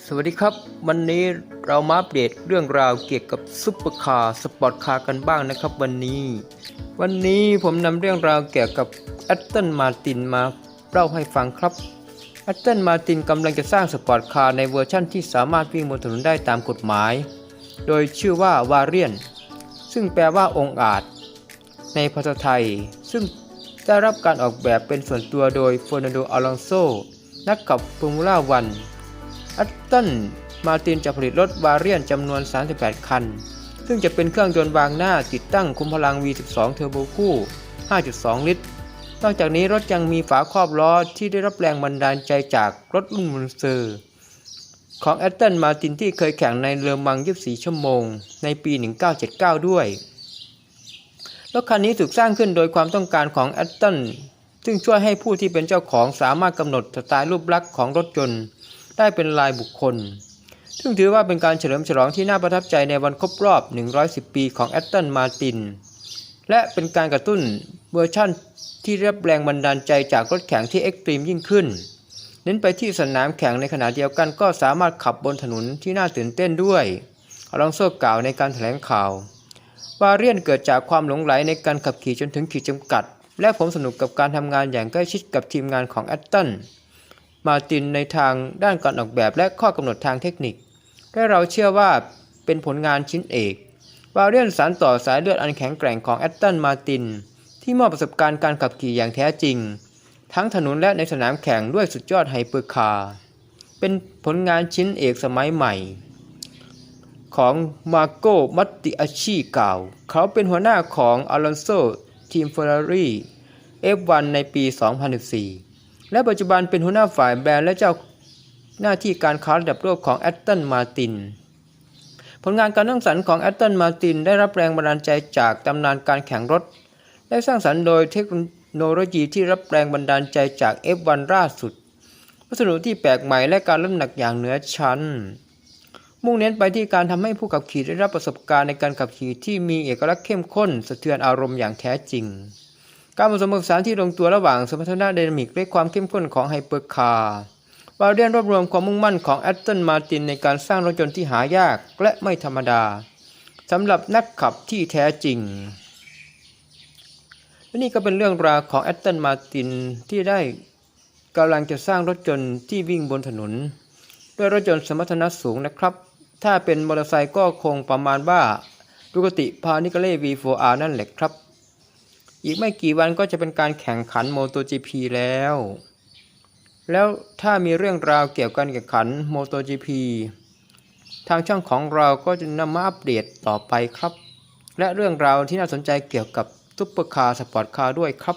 สวัสดีครับ วันนี้เรามาอัปเดตเรื่องราวเกี่ยวกับซุปเปอร์คาร์สปอร์ตคาร์กันบ้างนะครับวันนี้ วันนี้ผมนำเรื่องราวเกี่ยวกับแอตตันมาตินมาเล่าให้ฟังครับแอตตันมาตินกำลังจะสร้างสปอร์ตคาร์ในเวอร์ชั่นที่สามารถวิ่งบนถนนได้ตามกฎหมาย โดยชื่อว่าวาเรียน ซึ่งแปลว่าองค์อาจ ในภาษาไทย ซึ่งได้รับการออกแบบเป็นส่วนตัวโดยเฟอร์นันโด อลองโซ นักขับฟอร์มูล่าวัน อัตตันมาตินจะผลิตรถวาเรียนจำนวน 38 คัน ซึ่งจะเป็นเครื่องยนต์วางหน้าติดตั้งคุมพลัง V12 เทอร์โบคู่ 5.2 ลิตร นอกจากนี้รถยังมีฝาครอบล้อที่ได้รับแรงบันดาลใจจากรถรุ่นมุนเซอร์ ของแอตตันมาตินที่เคยแข่งในเรือมัง 24 ชั่วโมง ในปี 1979 ด้วย รถคันนี้ถูกสร้างขึ้นโดยความต้องการของแอตตันซึ่งช่วยให้ผู้ที่เป็นเจ้าของสามารถกำหนดสไตล์รูปลักษณ์ของรถยนต์ ได้เป็นลายบุคคล ซึ่งถือว่าเป็นการเฉลิมฉลองที่น่าประทับใจในวันครบรอบ 110 ปีของแอตตันมาติน และเป็นการกระตุ้นเวอร์ชั่นที่รับแรงบันดาลใจจากรถแข่งที่เอ็กตรีมยิ่งขึ้น เน้นไปที่สนามแข่งในขณะเดียวกันก็สามารถขับบนถนนที่น่าตื่นเต้นด้วยอลองโซกล่าวในการแถลงข่าววาเรียนเกิดจากความหลงไหลในการขับขี่จนถึงขีดจำกัด และผมสนุกกับการทำงานอย่างใกล้ชิดกับทีมงานของแอตตัน มาตินในทางด้านการออกแบบและข้อกำหนดทางเทคนิค และเราเชื่อว่าเป็นผลงานชิ้นเอกวาเรียนสานต่อสายเลือดอันแข็งแกร่งของแอตตันมาติน ที่มอบประสบการณ์การขับขี่อย่างแท้จริง ทั้งถนนและในสนามแข่งด้วยสุดยอดไฮเปอร์คาร์เป็นผลงานชิ้นเอกสมัยใหม่ ของมาโกมัตติอาชีเก่า เขาเป็นหัวหน้าของอลอนโซทีมเฟอร์รารี่ F1 ในปี 2014 และปัจจุบันเป็นหัวหน้าฝ่ายแบรนด์และเจ้าหน้าที่การค้าระดับโลกของแอตตันมาตินผลงานการสร้างสรรค์ของแอตตันมาตินได้รับแรงบันดาลใจจากตำนานการแข่งรถ และสร้างสรรค์โดยเทคโนโลยีที่รับแรงบันดาลใจจาก F1 ล่าสุด วัสดุที่แปลกใหม่และการลดน้ำหนักอย่างเหนือชั้น มุ่งเน้นไปที่การทำให้ผู้ขับขี่ได้รับประสบการณ์ในการขับขี่ที่มีเอกลักษณ์เข้มข้น สะเทือนอารมณ์อย่างแท้จริง การผสมผสานที่ลงตัวระหว่างสมรรถนะไดนามิกและความเข้มข้นของไฮเปอร์คาร์วาเรียนรวบรวมความมุ่งมั่นของแอตตันมาตินในการสร้างรถยนต์ที่หายากและไม่ธรรมดาสำหรับนักขับที่แท้จริงและนี่ก็เป็นเรื่องราวของแอตตันมาตินที่ได้กำลังจะสร้างรถยนต์ที่วิ่งบนถนน ด้วยรถยนต์สมรรถนะสูงนะครับ ถ้าเป็นมอเตอร์ไซค์ก็คงประมาณว่าดูกติพานิกเล่ V4R นั่นแหละครับ อีกไม่กี่วันก็จะเป็นการแข่งขัน MotoGP แล้ว แล้วถ้ามีเรื่องราวเกี่ยวกับการแข่งขัน MotoGP ทางช่องของเราก็จะนำมาอัปเดตต่อไปครับ และเรื่องราวที่น่าสนใจเกี่ยวกับซุปเปอร์คาร์สปอร์ตคาร์ด้วยครับ